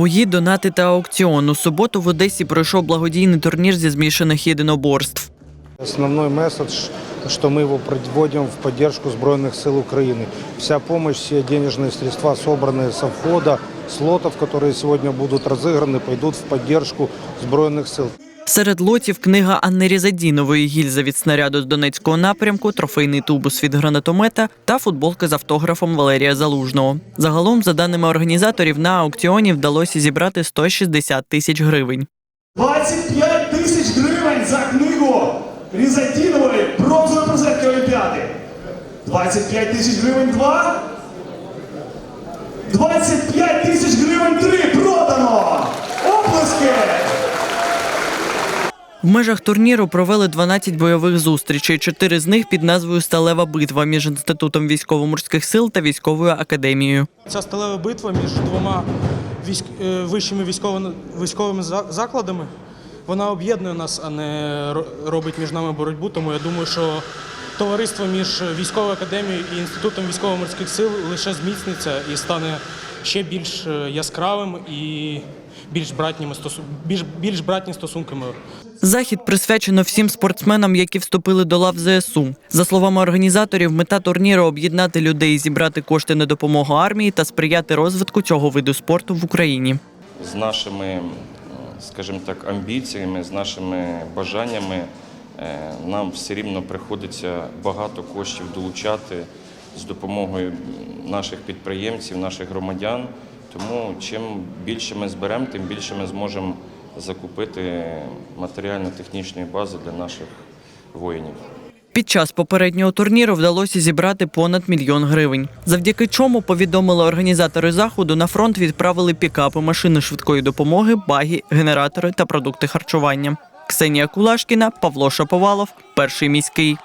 Бої, донати та аукціон. У суботу в Одесі пройшов благодійний турнір зі змішаних єдиноборств. Основной месседж, что мы его проводим в поддержку Сбройных сил Украины. Вся помощь, все денежные средства, собранные со входа, с лотов, которые сегодня будут разыграны, пойдут в поддержку Сбройных сил. Серед лотів книга Анни Різадінової гільза від снаряду з Донецького напрямку, трофейний тубус від гранатомета та футболка з автографом Валерія Залужного. Загалом, за даними організаторів, на аукціоні вдалося зібрати 160 тисяч гривень. 25 тисяч гривень за книгу Різатінової бронзової призерки Олімпіади. 25 тисяч гривень два. 25 тисяч гривень три. В межах турніру провели 12 бойових зустрічей. Чотири з них під назвою Сталева битва між інститутом військово-морських сил та військовою академією. Ця сталева битва між двома військ... е, вищими військовими, військовими за- закладами, вона об'єднує нас, а не ро- робить між нами боротьбу. Тому я думаю, що товариство між військовою академією і інститутом військово-морських сил лише зміцниться і стане ще більш е, яскравим і більш братніми стосу... більш, більш братні стосунками. Захід присвячено всім спортсменам, які вступили до лав ЗСУ. За словами організаторів, мета турніру об'єднати людей, зібрати кошти на допомогу армії та сприяти розвитку цього виду спорту в Україні. з нашими, е, скажімо так, амбіціями, з нашими бажаннями е, нам все рівно приходиться багато коштів долучати з допомогою наших підприємців, наших громадян. Тому чим більше ми зберемо, тим більше ми зможемо закупити матеріально-технічної бази для наших воїнів. Під час попереднього турніру вдалося зібрати понад мільйон гривень. Завдяки чому повідомили організатори заходу, на фронт відправили пікапи, машини швидкої допомоги, баги, генератори та продукти харчування. Ксенія Кулашкіна, Павло Шаповалов, перший міський.